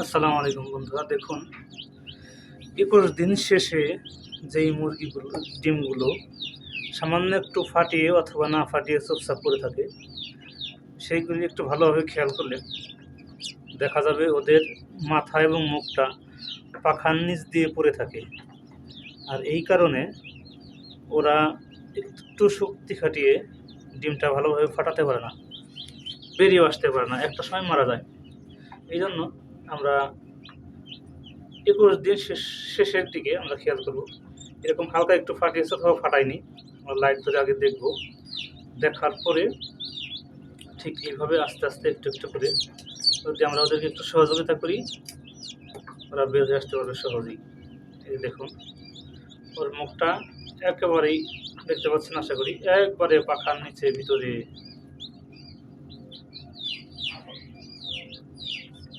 আসসালামু আলাইকুম বন্ধুরা, দেখুন, একুশ দিন শেষে যেই মুরগিগুলো, ডিমগুলো সামান্য একটু ফাটিয়ে অথবা না ফাটিয়ে চুপচাপ করে থাকে, সেইগুলি একটু ভালোভাবে খেয়াল করলে দেখা যাবে ওদের মাথা এবং মুখটা পাখার নিচ দিয়ে পড়ে থাকে। আর এই কারণে ওরা একটু শক্তি খাটিয়ে ডিমটা ভালোভাবে ফাটাতে পারে না বেরিয়ে আসতে পারে না, একটা সময় মারা যায়। এই জন্য আমরা একুশ দিন শেষ, শেষের দিকে আমরা খেয়াল করব। এরকম হালকা একটু ফাটিয়েছে অথবা ফাটাইনি আমরা লাইট ধরে আগে দেখব। দেখার পরে ঠিক এইভাবে আস্তে আস্তে একটু একটু করে যদি আমরা ওদেরকে একটু সহযোগিতা করি, ওরা বের হয়ে আসতে পারবে সহজেই। এই দেখুন, ওর মুখটা একেবারেই দেখতে পাচ্ছেন আশা করি, একবারে পাখার নিচে ভিতরে।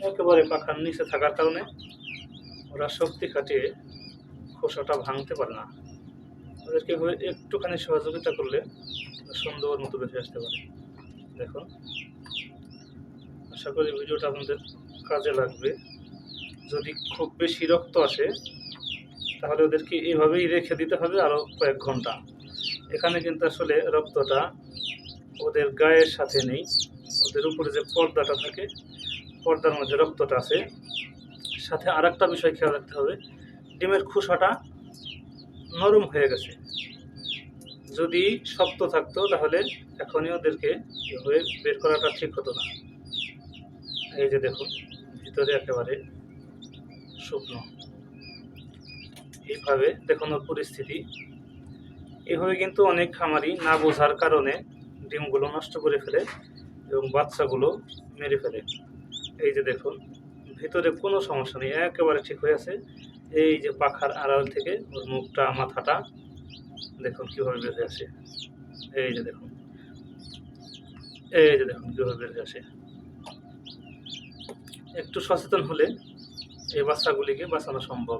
একেবারে পাখার নিচে থাকার কারণে ওরা শক্তি খাটিয়ে খোসাটা ভাঙতে পারে না। ওদেরকে একটুখানি সহযোগিতা করলে সুন্দর মতো বেঁচে আসতে পারে। দেখুন। আশা করি ভিডিওটা আপনাদের কাজে লাগবে। যদি খুব বেশি রক্ত আসে, তাহলে ওদেরকে এইভাবেই রেখে দিতে হবে আরও কয়েক ঘণ্টা। এখানে কিন্তু আসলে রক্তটা ওদের গায়ের সাথে নেই। ওদের উপরে যে পর্দাটা থাকে পর্দার মধ্যে রক্তটা আছে। সাথে আর একটা বিষয় খেয়াল রাখতে হবে, ডিমের খোসাটা নরম হয়ে গেছে। যদি শক্ত থাকতো তাহলে এখনই ওদেরকে এভাবে বের করাটা ঠিক হতো না। এই যে দেখুন, ভিতরে একেবারে শুকনো। এইভাবে দেখুন ওর পরিস্থিতি। এভাবে কিন্তু অনেক খামারি না বোঝার কারণে ডিমগুলো নষ্ট করে ফেলে এবং বাচ্চাগুলো মেরে ফেলে। এই যে দেখুন, ভিতরে কোনো সমস্যা নেই, একেবারে ঠিক হয়ে আছে। এই যে পাখার আড়াল থেকে ওর মুখটা, মাথাটা, দেখুন কীভাবে বেঁধে আসে। এই যে দেখুন, এই যে দেখুন কীভাবে বেঁধে আসে। একটু সচেতন হলে এই বাচ্চাগুলিকে বাঁচানো সম্ভব।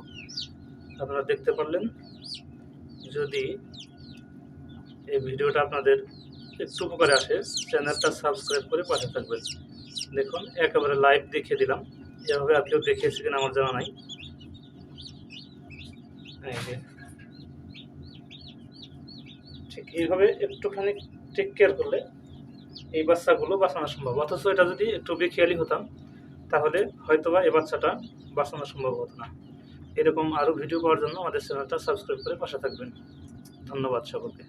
আপনারা দেখতে পারলেন, যদি এই ভিডিওটা আপনাদের একটু উপকারে আসে, চ্যানেলটা সাবস্ক্রাইব করে পাশে থাকবেন। দেখুন, একেবারে লাইভ দেখিয়ে দিলাম। এভাবে আর কেউ দেখিয়েছে কিনা আমার জানা নাই। ঠিক এইভাবে একটুখানি টেক কেয়ার করলে এই বাচ্চাগুলো বাঁচানো সম্ভব। অথচ এটা যদি একটু বেখেয়ালি হতাম, তাহলে হয়তোবা এই বাচ্চাটা বাঁচানো সম্ভব হতো না। এরকম আরও ভিডিও পাওয়ার জন্য আমাদের চ্যানেলটা সাবস্ক্রাইব করে পাশে থাকবেন। ধন্যবাদ সকলকে।